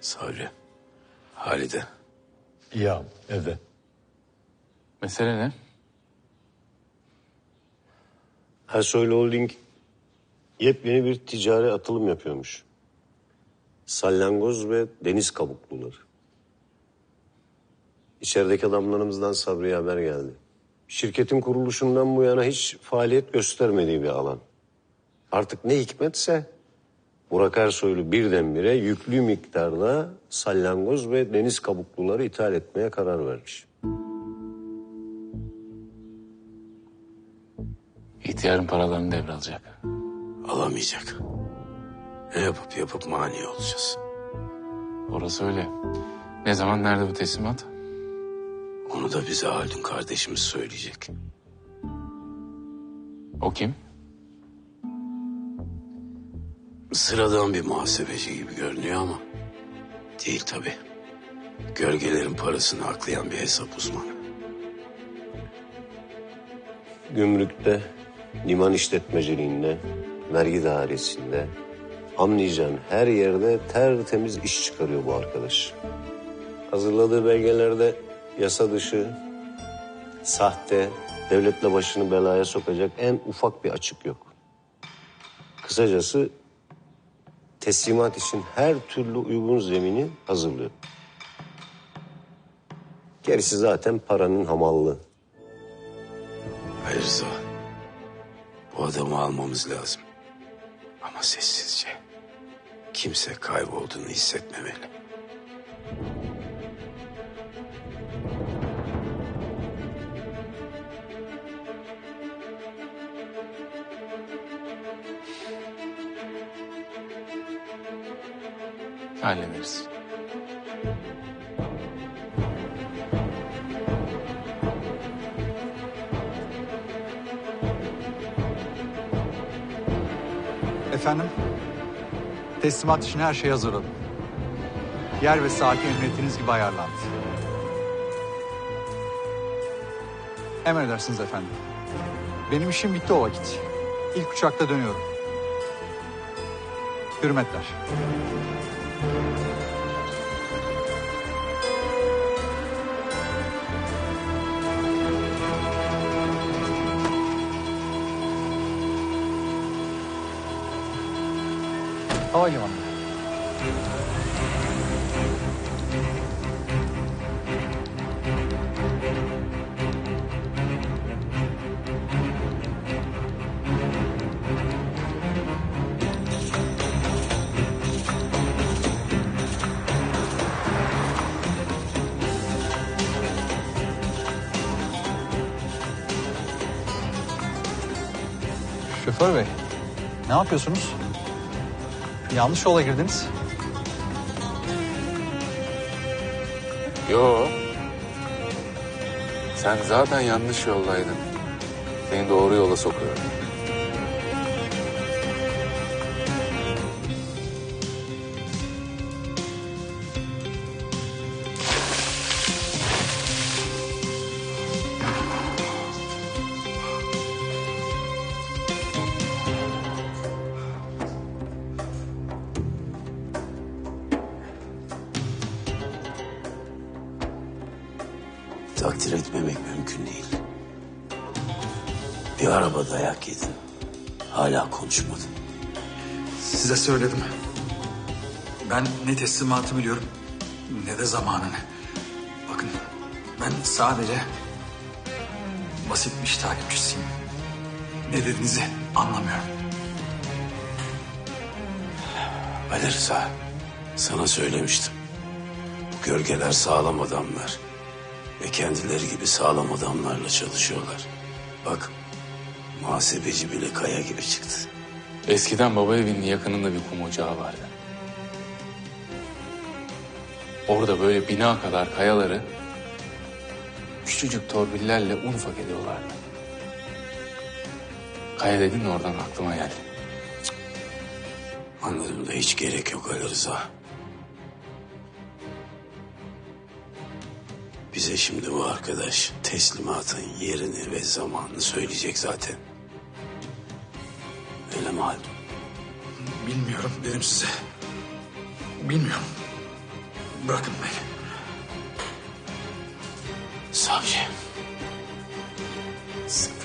Sabri. Halide. İyi ağam evde. Mesele ne? Ersoylu Holding yepyeni bir ticari atılım yapıyormuş. Salyangoz ve deniz kabukluları. İçerideki adamlarımızdan Sabri'ye haber geldi. Şirketin kuruluşundan bu yana hiç faaliyet göstermediği bir alan. Artık ne hikmetse Burak Ersoylu birdenbire yüklü miktarda salyangoz ve deniz kabukluları ithal etmeye karar vermiş. İhtiyarın paralarını devralacak. Alamayacak. Ne yapıp yapıp mani olacağız. Orası öyle. Ne zaman nerede bu teslimat? Onu da bize Haldun kardeşimiz söyleyecek. O kim? Sıradan bir muhasebeci gibi görünüyor ama değil tabii. Gölgelerin parasını aklayan bir hesap uzmanı. Gümrükte, liman işletmeciliğinde, vergi dairesinde, anlayacağın her yerde tertemiz iş çıkarıyor bu arkadaş. Hazırladığı belgelerde yasa dışı, sahte, devletle başını belaya sokacak en ufak bir açık yok. Kısacası teslimat için her türlü uygun zemini hazırlıyor. Gerisi zaten paranın hamallığı. Hayır Rıza. Bu adamı almamız lazım. Ama sessizce. Kimse kaybolduğunu hissetmemeli. Hallederiz. Efendim? Teslimat için her şey hazırladım. Yer ve saati emrettiğiniz gibi ayarlandı. Emredersiniz efendim. Benim işim bitti o vakit. İlk uçakta dönüyorum. Hürmetler. Oil. Şoför bey, ne yapıyorsunuz? Yanlış yola girdiniz. Yo. Sen zaten yanlış yoldaydın. Seni doğru yola sokuyorum. Takdir etmemek mümkün değil. Bir araba dayak yedin. Hala konuşmadın. Size söyledim. Ben ne teslimatı biliyorum ne de zamanını. Bakın ben sadece basit bir iş takipçisiyim. Ne dediğinizi anlamıyorum. Ali Rıza, sana söylemiştim. Bu gölgeler sağlam adamlar. Ve kendileri gibi sağlam adamlarla çalışıyorlar. Bak, muhasebeci bile kaya gibi çıktı. Eskiden baba evinin yakınında bir kum ocağı vardı. Orada böyle bina kadar kayaları küçücük torbillerle un ufak ediyorlardı. Kaya dedin de oradan aklıma geldi. Anladım da hiç gerek yok Ali Rıza. Bize şimdi bu arkadaş teslimatın yerini ve zamanını söyleyecek zaten. Öyle mi Haldun? Bilmiyorum dedim size. Bilmiyorum. Bırakın beni. Savcı. Sakın.